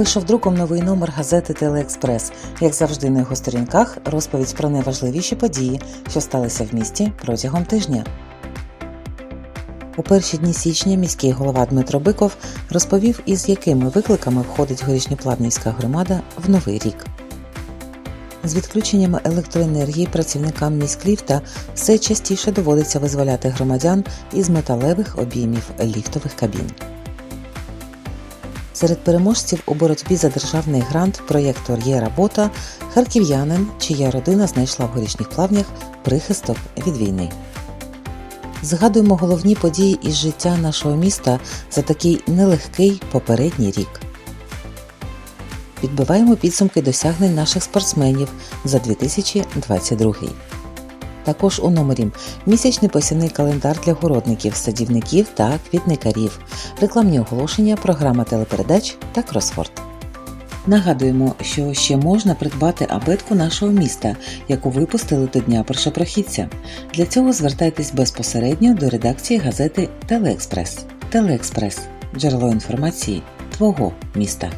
Вийшов друком новий номер газети Телеекспрес. Як завжди на його сторінках розповідь про найважливіші події, що сталися в місті протягом тижня. У перші дні січня міський голова Дмитро Биков розповів, із якими викликами входить горішньоплавнівська громада в новий рік. З відключеннями електроенергії працівникам міськліфта все частіше доводиться визволяти громадян із металевих обіймів ліфтових кабін. Серед переможців у боротьбі за державний грант проєкту Є робота харків'янин, чия родина знайшла в горішніх плавнях прихисток від війни. Згадуємо головні події із життя нашого міста за такий нелегкий попередній рік. Підбиваємо підсумки досягнень наших спортсменів за 2022. Також у номері місячний посівний календар для городників, садівників та квітникарів, рекламні оголошення, програма телепередач та кросфорд. Нагадуємо, що ще можна придбати абетку нашого міста, яку випустили до Дня першопрохідця. Для цього звертайтесь безпосередньо до редакції газети Телеекспрес. Телеекспрес джерело інформації твого міста.